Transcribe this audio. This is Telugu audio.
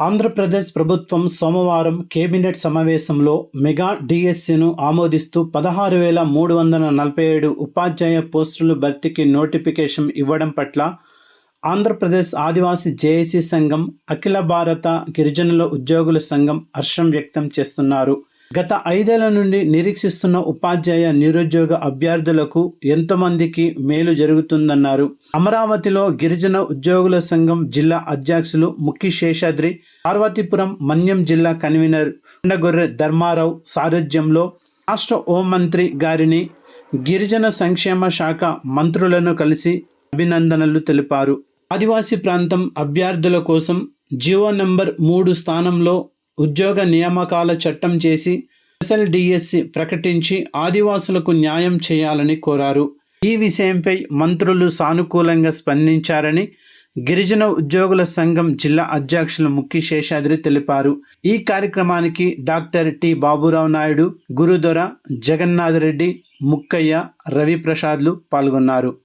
ఆంధ్రప్రదేశ్ ప్రభుత్వం సోమవారం కేబినెట్ సమావేశంలో మెగా డిఎస్సిను ఆమోదిస్తూ పదహారు వేల మూడు వందల నలభై ఏడు ఉపాధ్యాయ పోస్టులు భర్తీకి నోటిఫికేషన్ ఇవ్వడం పట్ల ఆంధ్రప్రదేశ్ ఆదివాసీ జేఏసీ సంఘం అఖిల భారత గిరిజనుల ఉద్యోగుల సంఘం హర్షం వ్యక్తం చేస్తున్నారు. గత ఐదేళ్ళ నుండి నిరీక్షిస్తున్న ఉపాధ్యాయ నిరుద్యోగ అభ్యర్థులకు ఎంతోమందికి మేలు జరుగుతుందన్నారు. అమరావతిలో గిరిజన ఉద్యోగుల సంఘం జిల్లా అధ్యక్షులు ముక్కి శేషాద్రి పార్వతీపురం మన్యం జిల్లా కన్వీనర్ కొండగొర్రె ధర్మారావు సారథ్యంలో రాష్ట్ర హోంమంత్రి గారిని గిరిజన సంక్షేమ శాఖ మంత్రులను కలిసి అభినందనలు తెలిపారు. ఆదివాసీ ప్రాంతం అభ్యర్థుల కోసం జియో నంబర్ మూడు స్థానంలో ఉద్యోగ నియామకాల చట్టం చేసి ఎస్ఎల్డిఎస్సి ప్రకటించి ఆదివాసులకు న్యాయం చేయాలని కోరారు. ఈ విషయంపై మంత్రులు సానుకూలంగా స్పందించారని గిరిజన ఉద్యోగుల సంఘం జిల్లా అధ్యక్షులు ముక్కి శేషాద్రి తెలిపారు. ఈ కార్యక్రమానికి డాక్టర్ టి బాబురావు నాయుడు గురుదొర జగన్నాథ్ రెడ్డి ముక్కయ్య రవిప్రసాద్లు పాల్గొన్నారు.